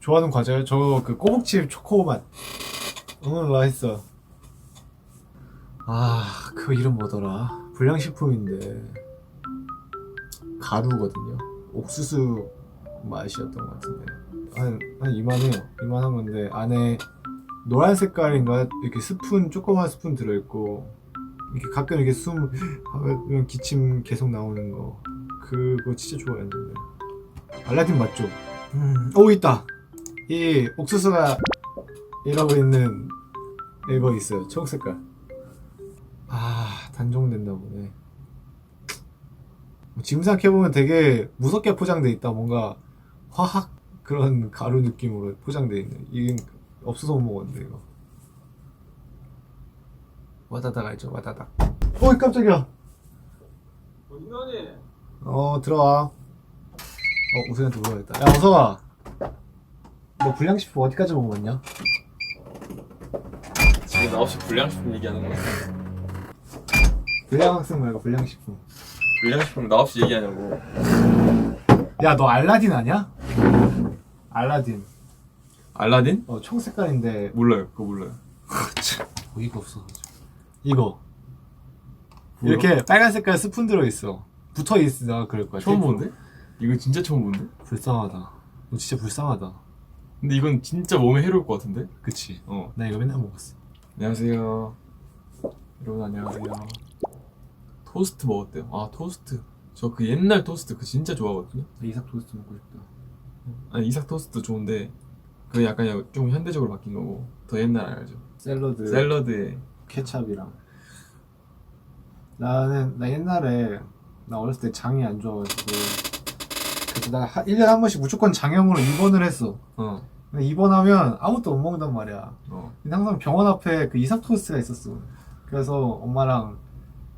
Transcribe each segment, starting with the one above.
좋아하는 과자요? 저 그 꼬북칩 초코 맛. 너무 맛있어. 아, 그 이름 뭐더라? 불량식품인데 가루거든요. 옥수수 맛이었던 것 같은데 한, 한 이만해요. 이만한 건데 안에 노란 색깔인가 이렇게 스푼 조그만 스푼 들어있고 이렇게 가끔 이렇게 숨 하면 기침 계속 나오는 거 그거 진짜 좋아했는데 알라딘 맞죠? 음, 오 있다. 이 옥수수가 이러고 있는 이거 있어요. 초록 색깔. 아 단종됐나 보네. 지금 생각해보면 되게 무섭게 포장돼 있다. 뭔가 화학 그런 가루 느낌으로 포장돼 있네. 이게 없어서 못 먹었는데 이거. 와다닥 알죠? 와다닥. 어이 깜짝이야. 어디 가니? 어 들어와. 어 우승한테 물어야겠다. 야 어서와. 너 불량식품 어디까지 먹었냐? 지금 나 없이 불량식품 얘기하는 거야. 불량학생 말고 불량식품. 불량식품 나 없이 얘기하냐고. 야 너 알라딘 아냐? 알라딘. 알라딘? 어 총 색깔인데 몰라요. 그거 몰라요. 어이가 없어. 이거 뭐야? 이렇게 빨간 색깔 스푼 들어 있어. 붙어 있어 그럴 거야. 처음. 보는데? 이거 진짜 처음 보는데? 불쌍하다. 너 진짜 불쌍하다. 근데 이건 진짜 몸에 해로울 것 같은데? 그치? 어. 나 이거 맨날 먹었어. 안녕하세요. 여러분 안녕하세요. 토스트 먹었대요. 아 토스트. 저 그 옛날 토스트 그 진짜 좋아하거든요. 나 이삭 토스트 먹고 싶다. 아니 이삭 토스트 좋은데 그 약간 좀 현대적으로 바뀐 거고 더 옛날 알죠? 샐러드, 샐러드에 케찹이랑. 나는 나 옛날에 나 어렸을 때 장이 안 좋아가지고 나 1년에 한 번씩 무조건 장염으로 입원을 했어. 어 근데 입원하면 아무것도 못 먹는단 말이야. 어. 근데 항상 병원 앞에 그 이삭 토스트가 있었어. 그래서 엄마랑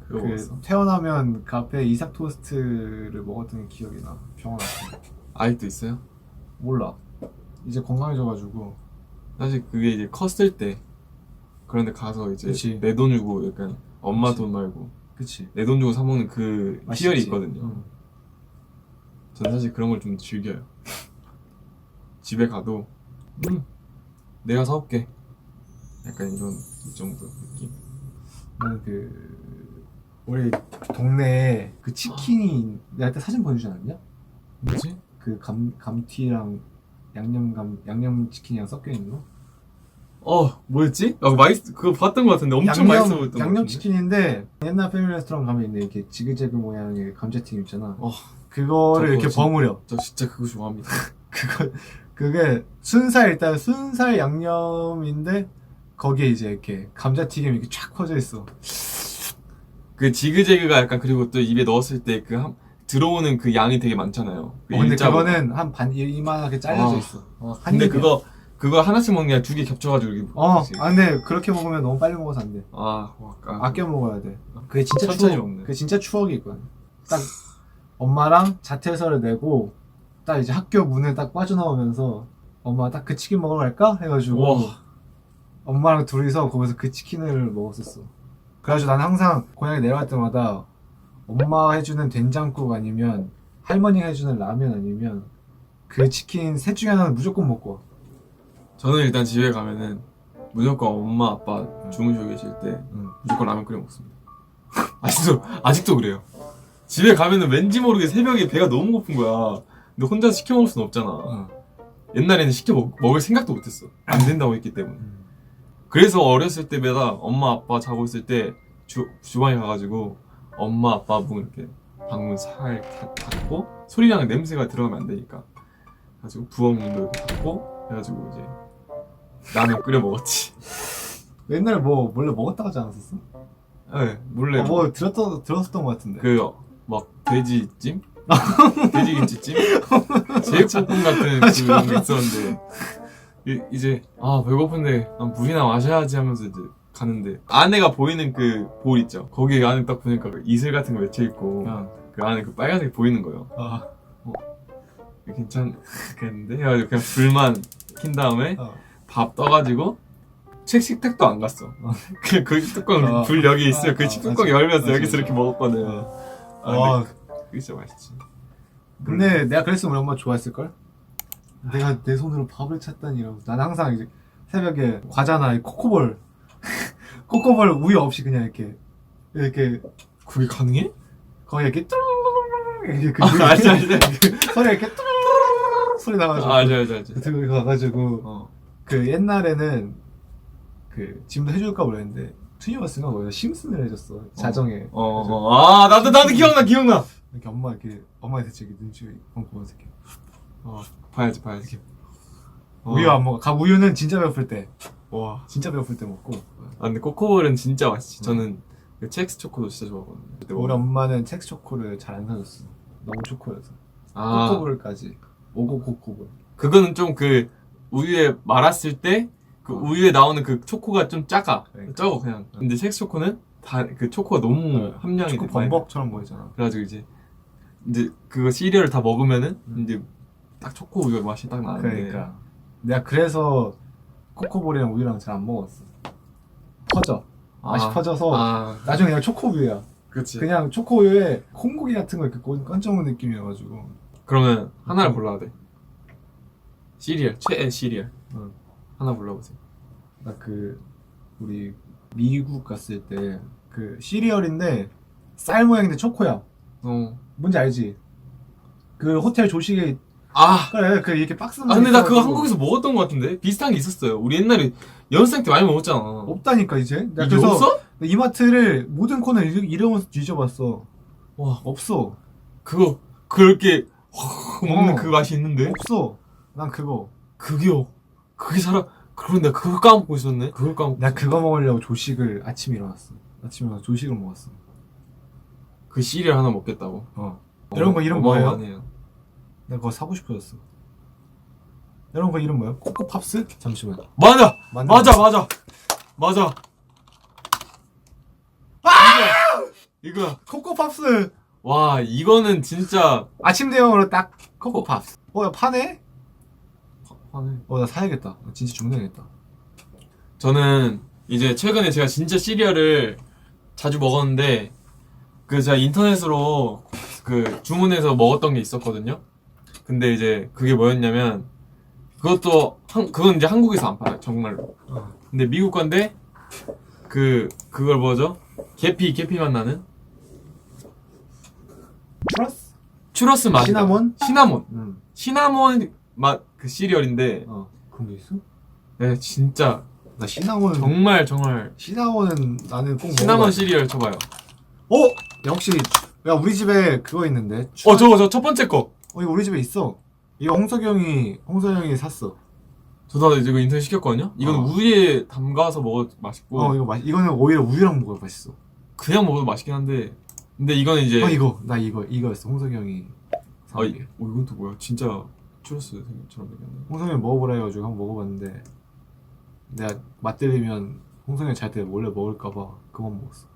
그거 그 먹었어. 태어나면 그 앞에 이삭 토스트를 먹었던 게 기억이 나. 병원 앞에. 아직도 있어요? 몰라. 이제 건강해져가지고. 사실 그게 이제 컸을 때 그런데 가서 이제 그치. 내 돈 주고 약간 엄마 그치. 돈 말고 그치. 내 돈 주고 사 먹는 그 맛있지. 희열이 있거든요. 응. 전 사실 그런 걸 좀 즐겨요. 집에 가도 음 내가 사올게. 약간 이런 이 정도 느낌. 나는 그 우리 동네에 그 치킨이 내가 그때 사진 보내주지 않았냐? 뭐지? 그 감 감튀랑 양념감 양념 치킨이랑 섞여 있는 거? 어 뭐였지? 아 맛있 그거 봤던 것 같은데 엄청 맛있어 보였던 것 양념 같은데. 치킨인데 옛날 패밀리 레스토랑 가면 있는 이렇게 지그재그 모양의 감자튀김 있잖아. 어 그거를 이렇게 진짜- 버무려. 저 진짜 그거 좋아합니다. 그거 그게 순살 일단 순살 양념인데 거기에 이제 이렇게 감자튀김이 이렇게 쫙 퍼져 있어. 그 지그재그가 약간 그리고 또 입에 넣었을 때 그 들어오는 그 양이 되게 많잖아요. 그 어, 근데 일자보다. 그거는 한 반 이만하게 잘려져 아. 있어. 어, 한 근데 입이야. 그거 그거 하나씩 먹는 게 아니라 두개 겹쳐가지고 이렇게 어, 먹지. 아 근데 그렇게 먹으면 너무 빨리 먹어서 안 돼. 아, 와, 아, 아껴 먹어야 돼. 그게 진짜 천천히 추억. 먹네. 그게 진짜 추억이 있거든. 딱 엄마랑 자퇴서를 내고 딱 이제 학교 문을 딱 빠져나오면서 엄마 딱 그 치킨 먹으러 갈까 해가지고 와. 엄마랑 둘이서 거기서 그 치킨을 먹었었어. 그래가지고 나는 항상 고향에 내려갈 때마다 엄마 해주는 된장국 아니면 할머니가 해주는 라면 아니면 그 치킨 셋 중에 하나는 무조건 먹고 와. 저는 일단 집에 가면은 무조건 엄마 아빠 주무시고 계실 때 응. 무조건 라면 끓여 먹습니다. 아직도 아직도 그래요. 집에 가면은 왠지 모르게 새벽에 배가 너무 고픈 거야. 근데 혼자 시켜 먹을 수는 없잖아. 응. 옛날에는 시켜 먹, 먹을 생각도 못했어. 안 된다고 했기 때문에. 음. 그래서 어렸을 때마다 엄마 아빠 자고 있을 때 주, 주방에 가가지고 엄마 아빠 문 이렇게 방문 살 닫- 닫고 소리랑 냄새가 들어가면 안 되니까 그래가지고 부엌 문도 이렇게 닫고 해가지고 이제 라면 끓여 먹었지 옛날에 뭐 몰래 먹었다 하지 않았었어? 네 몰래 어, 뭐 들었던 들었었던 것 같은데. 그 막 돼지찜? 돼지김치찜? 제육볶음 같은 그런 게 있었는데 이, 이제 아 배고픈데 난 물이나 마셔야지 하면서 이제 가는데 안에가 보이는 그 볼 있죠 거기 안에 딱 보니까 그 이슬 같은 거 맺혀 있고 어. 그 안에 그 빨간색 보이는 거예요 아, 괜찮겠는데? 해가지고 그냥 불만 킨 다음에 어. 밥 떠가지고 책 식탁도 안 갔어 어. 그, 그 뚜껑 어. 불 여기 있어요 어, 그 어, 뚜껑. 열면서 맞아, 여기서 맞아. 이렇게 먹었거든 어. 아, 아, 근데 그게 진짜 맛있지 근데 내가 그랬으면 우리 엄마 좋아했을 걸? 내가 내 손으로 밥을 찾다니 이러고 난 항상 이제 새벽에 과자나 이 코코볼 코코볼 우유 없이 그냥 이렇게 이렇게 그게 가능해? 거기 이렇게 뚜루루루루 이렇게 그 아, 알지 알지 소리 이렇게 뚜루루루루 소리 나가지고 아, 알지 알지 알지 들고 가가지고 어. 그 옛날에는 그 지금도 해줄까 모르겠는데 투니버스가 거기서 심슨을 해줬어 자정에 어, 그래서 어. 아 나도 나도 기억나 기억나 이렇게 엄마 이렇게 엄마한테 이렇게 눈치 보면서 이렇게 어 봐야지 봐야지 어. 우유 안 먹어. 가 우유는 진짜 배고플 때. 와, 진짜 배고플 때 먹고. 아 근데 코코볼은 진짜 맛있지 음. 저는 그 첵스 초코도 진짜 좋아하거든요 그때 우리. 엄마는 첵스 초코를 잘 안 사줬어. 너무 초코여서. 아 코코볼까지. 오고 코코볼. 그거는 좀 그 우유에 말았을 때 그 어. 우유에 나오는 그 초코가 좀 작아 그러니까. 적어 그냥 근데 첵스 초코는 다 그 초코가 너무 어. 함량이 초코 많이 범벅처럼 보이잖아. 그래가지고 이제 이제 그거 시리얼을 다 먹으면은 음. 이제 딱 초코 우유 맛이 딱 나는데 그러니까. 내가 그래서 코코볼이랑 우유랑 잘 안 먹었어. 퍼져. 맛이 아, 퍼져서 아 나중에 그냥 초코우유야. 그치 그냥 초코우유에 콩고기 같은 거 이렇게 건- 건져먹는 느낌이어가지고. 그러면 하나를 음. 골라야 돼 시리얼 최애 시리얼 응. 하나 골라보세요. 나 그 우리 미국 갔을 때 그 시리얼인데 쌀 모양인데 초코야. 어. 뭔지 알지? 그 호텔 조식에 아, 그래 그 이렇게 박스 아 근데 나 그거 한국에서 먹었던 것 같은데? 비슷한 게 있었어요. 우리 옛날에 연습생 때 많이 먹었잖아. 없다니까 이제? 이게 그래서 없어? 이마트를 모든 코너 이름- 이름을 뒤져봤어. 와 없어. 그거 그렇게 확 먹는 어. 그 맛이 있는데? 없어. 난 그거. 그게요 그게 살아 그런 내가 그걸 까먹고 있었네? 그걸 까먹고 나 그거 먹으려고 조식을 아침에 일어났어. 아침에 일어나서 조식을 먹었어. 그 시리얼 하나 먹겠다고? 어. 여러분 거 이름 뭐예요? 어마어마하네요. 내가 그거 사고 싶어졌어. 여러분 거 이름 뭐예요? 코코 팝스? 잠시만 맞아! 맞는 맞아 거. 맞아! 맞아! 이거 이거 코코 팝스! 와 이거는 진짜 아침 대용으로 딱 코코 팝스. 어 야 파네? 화내. 어나 사야겠다 나 진짜 주문해야겠다 저는 이제 최근에 제가 진짜 시리얼을 자주 먹었는데 그 제가 인터넷으로 그 주문해서 먹었던 게 있었거든요. 근데 이제 그게 뭐였냐면 그것도 한 그건 이제 한국에서 안 팔아요 정말로. 어. 근데 미국 건데 그 그걸 뭐죠? 계피 계피 맛 나는 플러스? 추러스 맛. 시나몬? 시나몬. 응 시나몬 맛 그 시리얼인데 어 그런 게 있어? 네 진짜 나 시나몬 정말 정말 시나몬은 나는 꼭 시나몬 먹어봐야 시리얼 쳐봐요. 어? 역시 야 우리 집에 그거 있는데 어 저거 저 첫 번째 거. 어 이거 우리 집에 있어 이거 홍석이 형이 홍석이 형이 샀어 저도 이제 그 인터넷 시켰거든요. 이건 어. 우유에 담가서 먹어도 맛있고 어 이거 맛 이거는 오히려 우유랑 먹어야 맛있어 그냥 먹어도 맛있긴 한데 근데 이거는 이제 어 이거 나 이거 이거였어 홍석이 형이 산 아, 이, 게. 어, 이건 또 뭐야? 진짜 추러스 생처럼 생겼네. 홍석이 형 먹어보라 해가지고 한번 먹어봤는데 내가 맛들리면 홍석이 형잘때 몰래 먹을까봐 그만 먹었어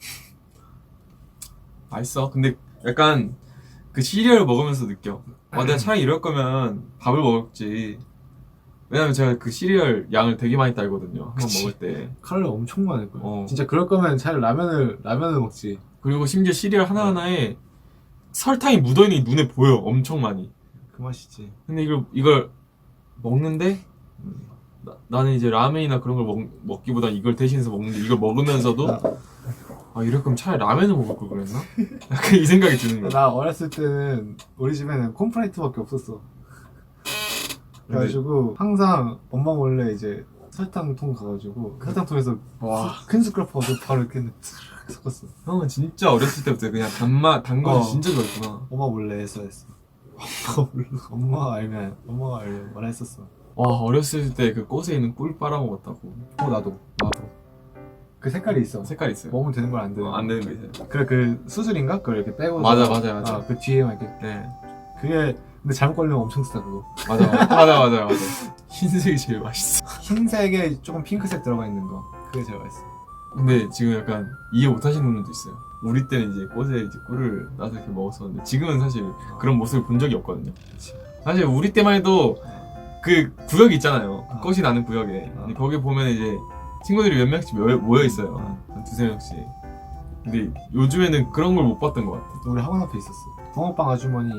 맛있어. 근데 약간 그 시리얼 먹으면서 느껴. 아, 내가 차라리 이럴 거면 밥을 먹을지. 왜냐면 제가 그 시리얼 양을 되게 많이 따거든요. 한번 그치. 먹을 때. 칼로리 엄청 많을 거야 어. 진짜 그럴 거면 차라리 라면을 라면을 먹지 그리고 심지어 시리얼 하나하나에 설탕이 묻어있는 게 눈에 보여. 엄청 많이. 그 맛이지 근데 이걸, 이걸 먹는데 나, 나는 이제 라면이나 그런 걸 먹, 먹기보다 이걸 대신해서 먹는데 이걸 먹으면서도 아 이럴 거면 차라리 라면을 먹을 걸 그랬나? 약간 이 생각이 드는 거야. 나 어렸을 때는 우리 집에는 콤프라이트밖에 없었어. 그래가지고 항상 엄마 몰래 이제 설탕통 가가지고 설탕통에서 와 큰 숟가락 퍼서 바로 이렇게 탁 섞었어. 형은 진짜 어렸을 때부터 그냥 단맛 단 거 어. 진짜 좋아했구나. 엄마 몰래 해서 했어. 엄마 몰래. 엄마가 알면 엄마가 알면 뭐라 했었어. 와 어렸을 때 그 꽃에 있는 꿀 빨아먹었다고. 어 나도 나도 그 색깔이 있어. 색깔 있어요. 먹으면 되는 걸 안 되는. 어, 안 되는 거 있어요. 그래 그 수술인가 그걸 이렇게 빼고. 맞아, 맞아, 맞아. 그 뒤에만 이렇게 네 그게 근데 잘못 걸리면 엄청 쓰다 그거. 맞아 맞아 맞아 맞아. 흰색이 제일 맛있어. 흰색에 조금 핑크색 들어가 있는 거. 그게 제일 맛있어. 근데 지금 약간 이해 못하시는 분들도 있어요. 우리 때는 이제 꽃에 이제 꿀을 따서 이렇게 먹었었는데 지금은 사실 그런 모습을 본 적이 없거든요. 사실 우리 때만 해도 그 구역이 있잖아요. 어. 꽃이 나는 구역에. 어. 근데 거기 보면 이제 친구들이 몇 명씩 모여, 있어요. 어. 한 두세 명씩. 근데 요즘에는 그런 걸 못 봤던 것 같아. 우리 학원 앞에 있었어. 붕어빵 아주머니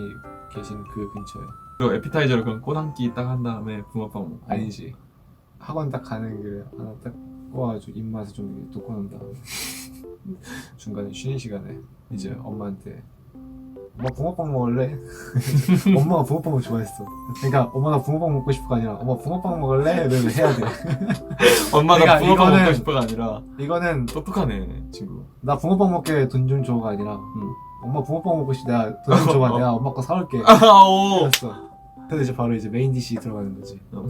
계신 그 근처에. 그리고 에피타이저로 그런 꽃 한 끼 딱 한 다음에 붕어빵 먹고 아니지. 학원 딱 가는 길에 하나 딱 꼬아가지고 입맛을 좀 이렇게 돋궈놓은 다음에 중간에 쉬는 시간에 이제 엄마한테 엄마 붕어빵 먹을래? 엄마가 붕어빵을 좋아했어. 그러니까 엄마가 붕어빵 먹고 싶어가 아니라 엄마 붕어빵 먹을래? 이러면 해야 돼. 엄마가 내가 붕어빵 이거는- 먹고 싶어가 아니라 이거는 똑똑하네 친구 나 붕어빵 먹게 돈 좀 줘가 아니라 응. 엄마 붕어빵 먹고 싶 내가 돈 좀 줘봐 내가 엄마 거 사올게 아오 그랬어 근데 이제 바로 이제 메인 디시 들어가는 거지 어.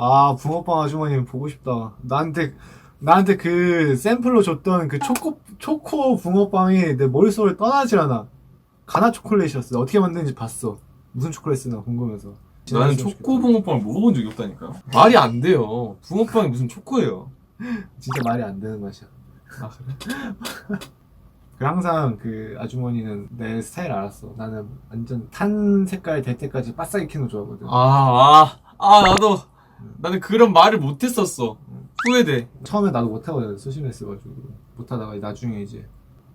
아 붕어빵 아주머님 보고 싶다. 나한테 나한테 그 샘플로 줬던 그 초코 초코 붕어빵이 내 머릿속을 떠나질 않아. 가나 초콜릿이었어. 나 어떻게 만드는지 봤어. 무슨 초콜릿 쓰나 궁금해서. 나는 초코 붕어빵을 먹어본 적이 없다니까. 말이 안 돼요. 붕어빵이 무슨 초코예요. 진짜 말이 안 되는 맛이야. 아 그래? 그 항상 그 아주머니는 내 스타일 알았어. 나는 완전 탄 색깔 될 때까지 바싹 익히는 거 좋아하거든. 아 아 아, 나도 나는 그런 말을 못했었어 후회돼 처음에 나도 못하거든. 소심했어가지고 못하다가 나중에 이제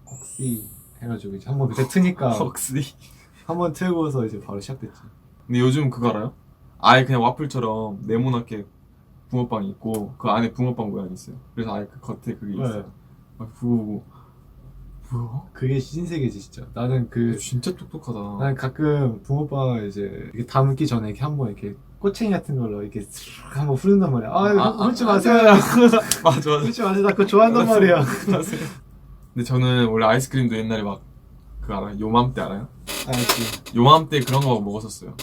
혹시 해가지고 이제 한번 밑에 트니까 헉스리 한번 틀고서 이제 바로 시작됐지. 근데 요즘 그거 알아요? 아예 그냥 와플처럼 네모나게 붕어빵이 있고 그 안에 붕어빵 모양이 있어요 그래서 아예 그 겉에 그게 있어요 네. 막 그거 보고 뭐야? 그게 신세계지 진짜. 나는 그 진짜 똑똑하다 나는 가끔 붕어빵을 이제 이렇게 담기 전에 이렇게 한번 이렇게 꼬챙이 같은 걸로 이렇게 쓱 한번 후른단 말이야. 아, 이거 훑지 마세요. 맞아 맞아 훑지 마세요. 나 그거 좋아한단 말이야. 근데 저는 원래 아이스크림도 옛날에 막 그거 알아요? 요맘때 알아요? 알지. 요맘때 그런 거 먹었었어요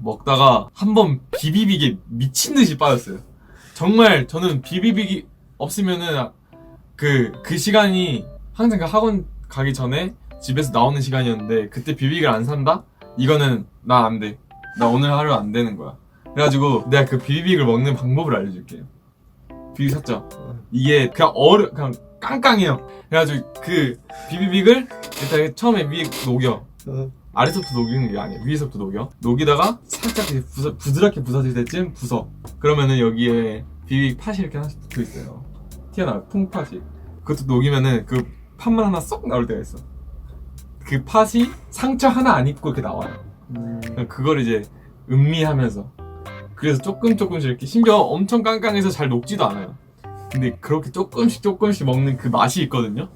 먹다가 한 번 비비빅에 미친 듯이 빠졌어요 정말 저는 비비빅이 없으면은 그, 그 시간이 항상 그 학원 가기 전에 집에서 나오는 시간이었는데 그때 비비빅을 안 산다? 이거는 나 안 돼. 나 오늘 하루 안 되는 거야. 그래가지고 내가 그 비비빅을 먹는 방법을 알려줄게요. 비비빅 샀죠? 이게 그냥 얼음 그냥 깡깡해요. 그래가지고 그 비비빅을 일단 처음에 위에 녹여. 어, 아래서부터 녹이는 게 아니야. 위에서부터 녹여. 녹이다가 살짝 부서, 부드럽게 부서질 때쯤 부서. 그러면은 여기에 비빅 팥이 이렇게 하나씩 붙어 있어요. 튀어나와요. 통팥이. 그것도 녹이면은 그 팥만 하나 쏙 나올 때가 있어. 그 팥이 상처 하나 안 입고 이렇게 나와요. 음, 그걸 이제 음미하면서. 그래서 조금 조금씩 이렇게 심지어 엄청 깡깡해서 잘 녹지도 않아요. 근데 그렇게 조금씩 조금씩 먹는 그 맛이 있거든요.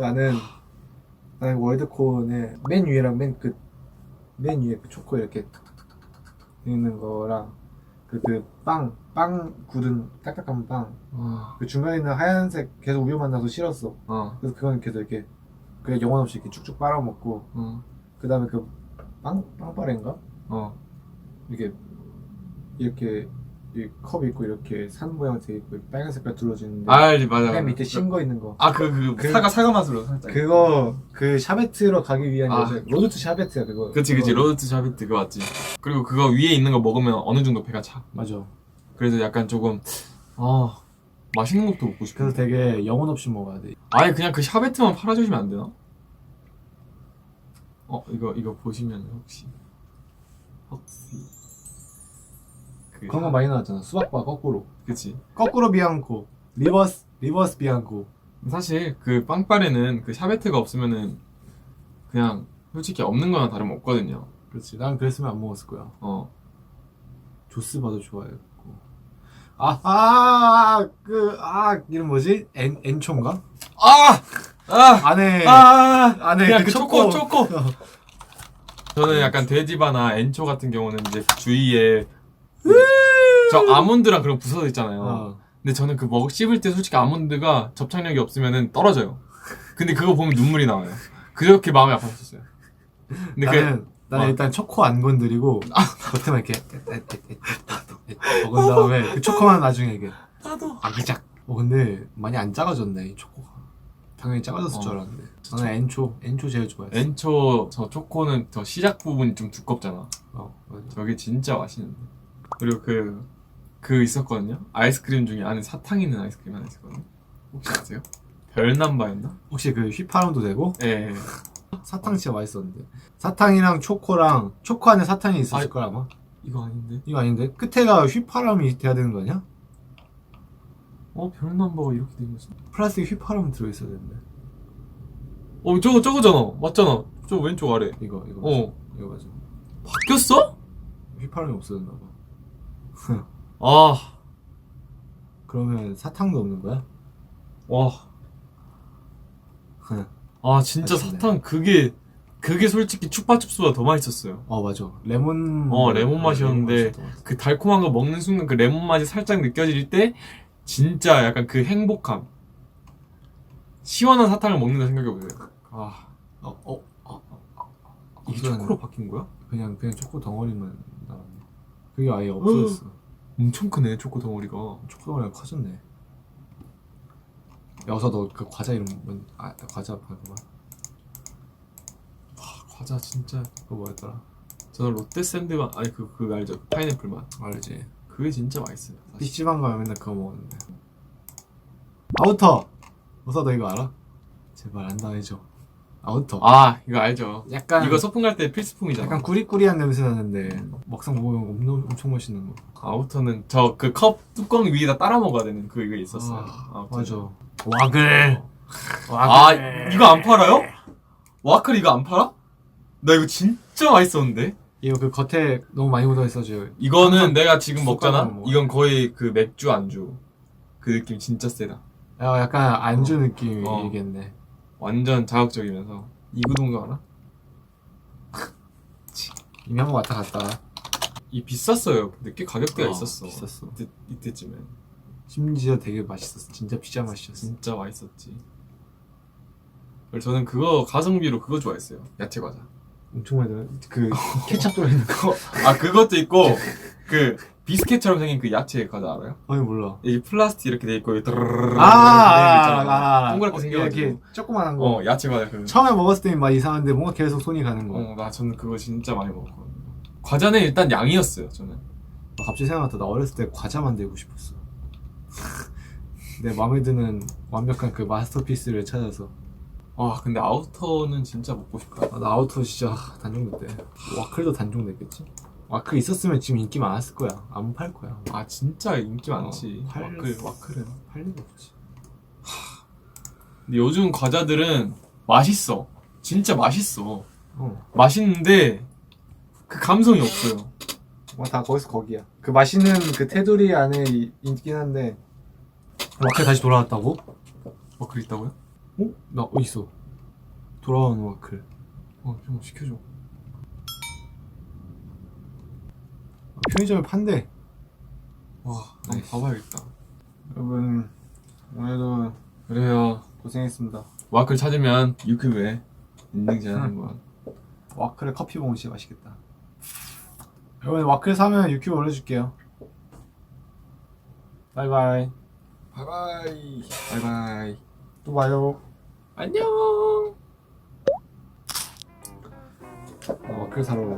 나는 나는 월드콘의 맨 위에랑 맨 끝 맨 위에 그 초코 이렇게 탁탁탁탁탁탁 있는 거랑 그그빵빵 굳은 딱딱한 빵그 아, 중간에 있는 하얀색 계속 우유 만나서 싫었어 어, 그래서 그건 계속 이렇게 그냥 영혼 없이 이렇게 쭉쭉 빨아먹고 어, 그 다음에 그 빵 빵빠레인가 어. 이렇게 이렇게 이컵 있고 이렇게 산 모양 돼 있고 빨간 색깔 둘러지는데 알지, 맞아. 맨 밑에 신 거 있는 거 아, 그, 그, 그- 사과, 사과 맛으로 살짝. 그거 그 샤베트로 가기 위한 아. 로드 투 샤베트야 그거 그치, 그치. 그거. 로드 투 샤베트 그거 맞지. 그리고 그거 위에 있는 거 먹으면 어느 정도 배가 차. 맞아 그래서 약간 조금, 아, 맛있는 것도 먹고 싶어. 그래서 되게 영혼 없이 먹어야 돼 아예 그냥 그 샤베트만 팔아주시면 안 되나? 어, 이거, 이거 보시면 혹시. 혹시. 그 그런 거 많이 나왔잖아 수박바 거꾸로 그치. 거꾸로 비앙코 리버스 리버스 비앙코 사실 그 빵빠레는 그 샤베트가 없으면은 그냥 솔직히 없는 거나 다름없거든요. 그렇지 난 그랬으면 안 먹었을 거야 어. 조스바도 좋아했고 아아그아 이름 뭐지 엔 엔초인가 아! 아! 안에 아! 안에 그냥 그그 초코, 초코. 초코! 저는 약간 돼지바나 엔초 같은 경우는 이제 주위에 저 아몬드랑 그런 거 부서져 있잖아요. 어. 근데 저는 그 먹, 씹을 때 솔직히 아몬드가 접착력이 없으면은 떨어져요. 근데 그거 보면 눈물이 나와요. 그렇게 마음이 아팠었어요. 근데 그, 나는 나는 어. 일단 초코 안 건드리고 겉에만 이렇게 먹은 다음에 그 초코만 나중에 이게 나도. 아기작 어 근데 많이 안 작아졌네 이 초코가 당연히 작아졌을 어. 줄 알았는데 저는 엔초 엔초 제일 좋아했어 엔초 저 초코는 저 시작 부분이 좀 두껍잖아. 어, 맞아. 저게 진짜 맛있는데. 그리고 그, 그 있었거든요. 아이스크림 중에 안에 사탕 있는 아이스크림 하나 있었거든요. 혹시 아세요? 별남바였나? 혹시 그 휘파람도 되고 예. 예. 사탕 진짜 맛있었는데 사탕이랑 초코랑 초코 안에 사탕이 있었을 아이. 거야 아마 이거 아닌데? 이거 아닌데 끝에가 휘파람이 돼야 되는 거 아니야? 어, 별남바가 이렇게 돼 있어. 플라스틱 휘파람 들어있어야 되는데 어 저거 저거잖아 맞잖아 저 왼쪽 아래 이거 이거 어 이거 맞아 바뀌었어? 휘파람이 없어졌나 봐 아 그러면 사탕도 없는 거야? 와. 아 진짜 맛있네. 사탕 그게 그게 솔직히 추파춥스보다 더 맛있었어요. 어 맞아 레몬 어, 레몬 맛이었는데. 그 달콤한 거 먹는 순간 그 레몬 맛이 살짝 느껴질 때 진짜 약간 그 행복함. 시원한 사탕을 먹는다 생각해 보세요. 아 어, 어, 어, 이게 없어졌네. 초코로 바뀐 거야? 그냥 그냥 초코 덩어리만 나왔네 그게 아예 없어졌어 엄청 크네 초코 덩어리가. 초코 덩어리가 커졌네 여기서 너그 과자 이름 뭔, 아 과자 봐봐 아, 과자 진짜. 그거 뭐였더라 저는 롯데 샌드맛 아니 그 그거 알죠? 파인애플 맛. 알지 그게 진짜 맛있어요. 사실. PC방 가면 맨날 그거 먹었는데 아우터 어서 너 이거 알아? 제발 안다 해줘 아우터 아 이거 알죠. 약간 이거 소풍 갈 때 필수품이잖아. 약간 꾸리꾸리한 냄새 나는데 막상 먹으면 엄청, 엄청 멋있는 거 아우터는 저 그 컵 뚜껑 위에다 따라 먹어야 되는 그거 있었어요. 아, 아우터. 맞아 와글 아 이거 안 팔아요? 와클 이거 안 팔아? 나 이거 진짜 맛있었는데. 이거 그 겉에 너무 많이 묻어 있어져 이거는 내가 지금 먹잖아. 숟가락으로 먹어요. 이건 거의 그 맥주 안주. 그 느낌 진짜 세다. 야, 약간 안주 어. 느낌이겠네 완전 자극적이면서 이구동도 알아? 이미 한번 왔다 갔다 이 비쌌어요. 근데 꽤 가격대가 어, 있었어. 비쌌어. 이때, 이때쯤에 심지어 되게 맛있었어 진짜 피자 맛이었어 진짜 맛있었지. 그래서 저는 그거 가성비로 그거 좋아했어요. 야채 과자. 엄청 많이 들어 그 케찹 들어있는 거 아 그것도 있고 그 비스켓처럼 생긴 그 야채 과자 알아요? 아니 몰라 이 플라스틱 이렇게 돼 있고 드르르르르 아, 아, 있잖아. 아, 아, 동그랗게 어, 생겨가지고. 이렇게 조그만한 거 어 야채 과자 그. 처음에 먹었을 때는 막 이상한데 뭔가 계속 손이 가는 거 어나 저는 그거 진짜 많이 먹었거든요. 과자는 일단 양이었어요 저는. 아, 갑자기 생각났다 나 어렸을 때 과자 만들고 싶었어 내 마음에 드는 완벽한 그 마스터피스를 찾아서 아 근데 아우터는 진짜 먹고 싶다. 아, 나 아우터 진짜 단종됐대 와클도 단종됐겠지? 와클 있었으면 지금 인기 많았을 거야 안 팔 거야 아 진짜 인기 많지. 어, 팔- 와클 와클은. 팔 리가 없지 근데 요즘 과자들은 맛있어. 진짜 맛있어. 어. 맛있는데 그 감성이 없어요. 뭐다 거기서 거기야. 그 맛있는 그 테두리 안에 이- 있긴 한데 와클 다시 돌아왔다고? 와클 있다고요? 어? 나 어디 있어? 돌아온 와클. 어 좀 시켜줘. 아, 편의점에 판대. 와 한번. 봐봐야겠다. 여러분 오늘도 그래요. 고생했습니다. 와클 찾으면 유튜브에 인증제하는 거. 와클에 커피 먹으면 진짜 맛있겠다. 여러분 와클 사면 유튜브 올려줄게요. 바이바이. 바이바이. 바이바이. 또 봐요. 안녕. 나 와클 사러 가